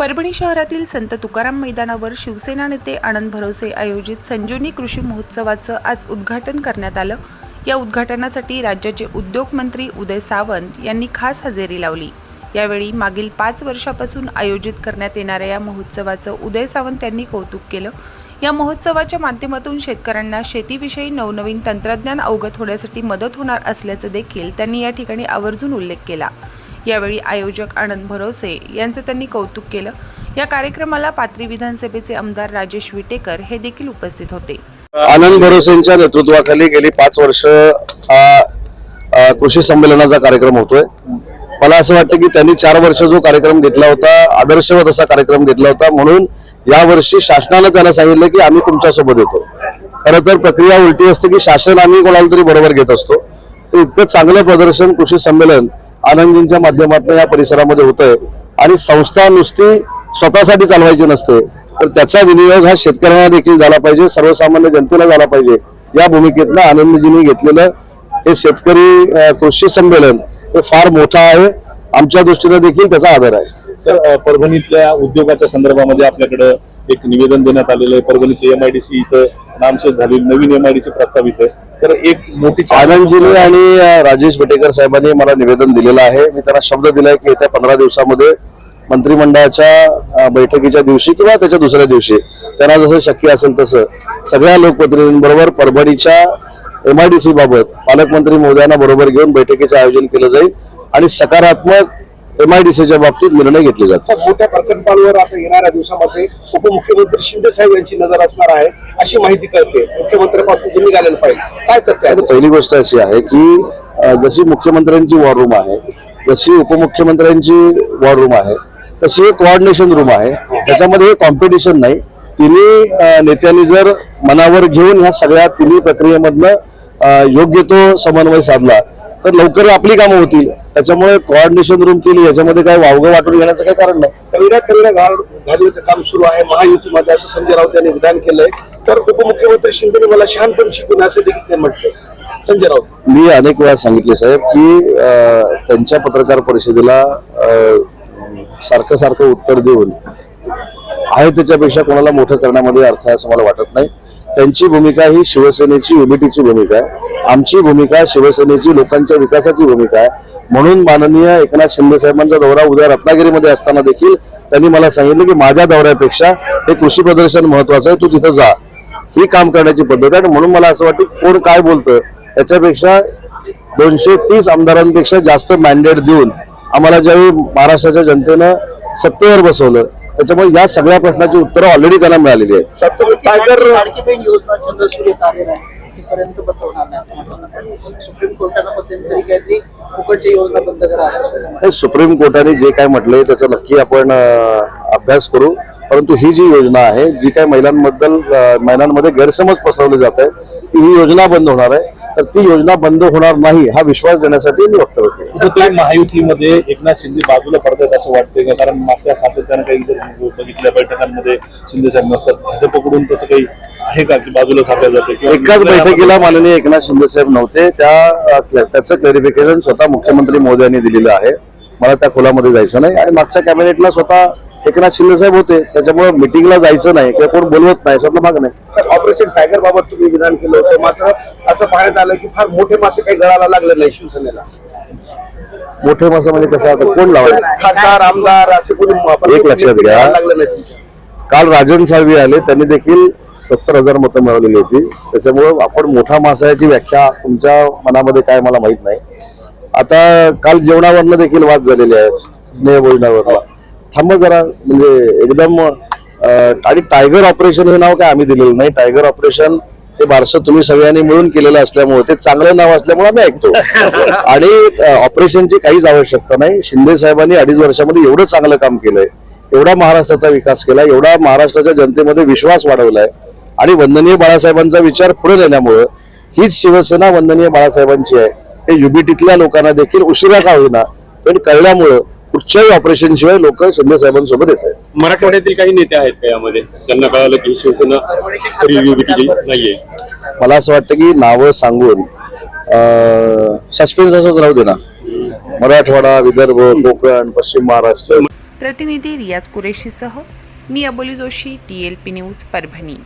परभणी शहरातील संत तुकाराम मैदानावर शिवसेना नेते आनंद भरोसे आयोजित संजीवनी कृषी महोत्सवाचं आज उद्घाटन करण्यात आलं. या उद्घाटनासाठी राज्याचे उद्योग मंत्री उदय सावंत यांनी खास हजेरी लावली. यावेळी मागील पाच वर्षापासून आयोजित करण्यात येणाऱ्या या महोत्सवाचं उदय सावंत यांनी कौतुक केलं. या महोत्सवाच्या माध्यमातून शेतकऱ्यांना शेतीविषयी नवनवीन तंत्रज्ञान अवगत होण्यासाठी मदत होणार असल्याचं देखील त्यांनी या ठिकाणी आवर्जून उल्लेख केला. यावेळी आयोजक आनंद भरोसे यांचं त्यांनी कौतुक केलं. या कार्यक्रमाला पाथरी विधानसभेचे आमदार राजेश विटेकर हे देखील उपस्थित होते. आनंद भरोसेंच्या नेतृत्वाखाली गेली पाच वर्ष हा कृषी संमेलनाचा कार्यक्रम होतोय. मला असं वाटतं की त्यांनी चार वर्ष जो कार्यक्रम घेतला होता आदर्शवत असा कार्यक्रम घेतला होता म्हणून यावर्षी शासनानं त्यांना सांगितलं की आम्ही तुमच्यासोबत येतो. खरं तर प्रक्रिया उलटी असते की शासन आम्ही कोणाला तरी बरोबर घेत असतो. इतकं चांगलं प्रदर्शन कृषी संमेलन आनंदींच्या माध्यमातून या परिसरामध्ये होतंय. आणि संस्था नुसती स्वतःसाठी चालवायची नसते. तर त्याचा विनियोग हा शेतकऱ्यांना देखील झाला पाहिजे सर्वसामान्य जनतेला झाला पाहिजे. या भूमिकेतनं आनंदजींनी घेतलेलं हे शेतकरी कृषी संमेलन हे फार मोठं आहे. आमच्या दृष्टीने देखील त्याचा आधार आहे. सर परभणीतल्या उद्योगाच्या संदर्भामध्ये आपल्याकडं एक निवेदन देण्यात आलेलं आहे. परभणीतली एमआयडीसी इथं नामशेष झालेली नवीन एमआयडीसी प्रस्तावित आहे तर एक मोठी आनंदजीने आणि राजेश वटेकर साहेबांनी मला निवेदन दिलेलं आहे. मी त्यांना शब्द दिलाय की येत्या पंधरा दिवसामध्ये मंत्रिमंडळाच्या बैठकीच्या दिवशी किंवा त्याच्या दुसऱ्या दिवशी त्यांना जसं शक्य असेल तसं. सगळ्या लोकप्रतिनिधींबरोबर परभणीच्या एमआयडीसी बाबत पालकमंत्री महोदयांना बरोबर घेऊन बैठकीचं आयोजन केलं जाईल. आणि सकारात्मक एमआयडीसीच्या बाबतीत निर्णय घेतले जातात. मोठ्या प्रकल्पांवर आता येणाऱ्या दिवसामध्ये उपमुख्यमंत्री शिंदे साहेब यांची नजर असणार आहे अशी माहिती कळते. मुख्यमंत्र्यांपासून निघालेलं फाईल. काय तथ्य आहे? पहिली गोष्ट अशी आहे की जशी मुख्यमंत्र्यांची वॉर रूम आहे जशी उपमुख्यमंत्र्यांची वॉर रूम आहे तशी एक कोऑर्डिनेशन रूम आहे. त्याच्यामध्ये कॉम्पिटिशन नाही. तिन्ही नेत्यांनी जर मनावर घेऊन ह्या सगळ्या तिन्ही प्रक्रियेमधनं योग्य तो समन्वय साधला तर लवकर आपली कामं होतील. त्याच्यामुळे कोऑर्डिनेशन रूम केली याच्यामध्ये काय वावगं वाटून घेण्याचं काही कारण नाही. तळीला तळीला घाल घालण्याचं काम सुरू आहे. महायुतीमध्ये असं संजय राऊत यांनी विधान केलंय. तर उपमुख्यमंत्री शिंदेने मला शहाणपण शिकून असं देखील ते म्हटलंय संजय राऊत. मी अनेक वेळा सांगितले साहेब की त्यांच्या पत्रकार परिषदेला सारखं सारखं उत्तर देऊन आहे त्याच्यापेक्षा कोणाला मोठं करण्यामध्ये अर्थ आहे असं मला वाटत नाही. त्यांची भूमिका ही शिवसेनेची युनिटीची भूमिका आहे. आमची भूमिका शिवसेनेची लोकांच्या विकासाची भूमिका आहे. म्हणून माननीय एकनाथ शिंदे साहेबांचा दौरा उद्या रत्नागिरीमध्ये असताना देखील त्यांनी मला सांगितलं की माझ्या दौऱ्यापेक्षा हे कृषी प्रदर्शन महत्वाचं आहे तू तिथं जा. ही काम करण्याची पद्धत आहे आणि म्हणून मला असं वाटतं की कोण काय बोलतं याच्यापेक्षा दोनशे तीस आमदारांपेक्षा जास्त मॅन्डेट देऊन आम्हाला ज्यावेळी महाराष्ट्राच्या जनतेनं सत्तेवर बसवलं त्याच्यामुळे या सगळ्या प्रश्नाची उत्तरं ऑलरेडी त्यांना मिळालेली आहेत. टायगर नाही. सुप्रीम कोर्टानं जे काय म्हटलंय त्याचा नक्की आपण अं, अभ्यास करू. परंतु ही जी योजना आहे जी काय महिलांबद्दल अं, महिलांमध्ये गैरसमज पसरवले जात आहे की ही योजना बंद होणार आहे. तर ती योजना बंद होणार नाही हा विश्वास देण्यासाठी मी वक्तव्य केलं. महायुतीमध्ये एकनाथ शिंदे बाजूला पडतात असं वाटतंय का? कारण मागच्या सातत्यानं काही जर बघितल्या बैठकांमध्ये शिंदे साहेब नसतात. भाजपकडून तसं काही आहे का की बाजूला सारलं जातं? एकाच बैठकीला माननीय एकनाथ शिंदे साहेब नव्हते. त्या त्याचं क्लॅरिफिकेशन स्वतः मुख्यमंत्री मोदयांनी दिलेलं आहे. मला त्या खोलामध्ये जायचं नाही. आणि मागच्या कॅबिनेटला स्वतः एकनाथ शिंदे साहेब होते त्याच्यामुळे मिटिंगला जायचं नाही किंवा कोण बोलवत नाही याच्यातला भाग नाही. सर ऑपरेशन टायगर बाबत तुम्ही विधान केलं होतं. मात्र असं पाहण्यात आलं की फार मोठे मासे काही गळाला लागले नाही शिवसेनेला. मोठे माणसं म्हणजे कसं आता कोण लावायचं खासदार आमदार असे कोणी एक लक्षात घ्या. लागलं नाही. काल राजन साळवी आले त्यांनी देखील सत्तर हजार मतं मिळवलेली होती. त्याच्यामुळं आपण मोठा मासा याची व्याख्या तुमच्या मनामध्ये काय मला माहीत नाही. आता काल जेवणावरनं देखील वाद झालेले आहेत स्नेहभोजनावर थांब जरा म्हणजे एकदम आणि टायगर ऑपरेशन हे नाव काय आम्ही दिलेलं नाही. टायगर ऑपरेशन हे बारसं तुम्ही सगळ्यांनी मिळून केलेलं असल्यामुळे ते चांगलं नाव असल्यामुळे आम्ही ऐकतो. आणि ऑपरेशनची काहीच आवश्यकता नाही. शिंदे साहेबांनी अडीच वर्षामध्ये एवढं चांगलं काम केलंय. एवढा महाराष्ट्राचा विकास केला एवढा महाराष्ट्राच्या जनतेमध्ये विश्वास वाढवलाय. आणि वंदनीय बाळासाहेबांचा विचार पुढे नेल्यामुळं हीच शिवसेना वंदनीय बाळासाहेबांची आहे. हे युबीटीतल्या लोकांना देखील उशिरा का होईना पण कळल्यामुळं कुठच्याही ऑपरेशन शिवाय लोक शिंदे साहेबांसोबत येत आहेत. मराठवाड्यातील काही नेते आहेत का यामध्ये? त्यांना कळालं की शिवसेना रिव्ह्यू नाहीये. मला असं वाटतं की नावं सांगून सस्पेन्स असंच राहू दे ना. मराठवाडा विदर्भ कोकण पश्चिम महाराष्ट्र. प्रतिनिधी रियाज कुरेशीसह मी Aboli Joshi T L P news Parbhani.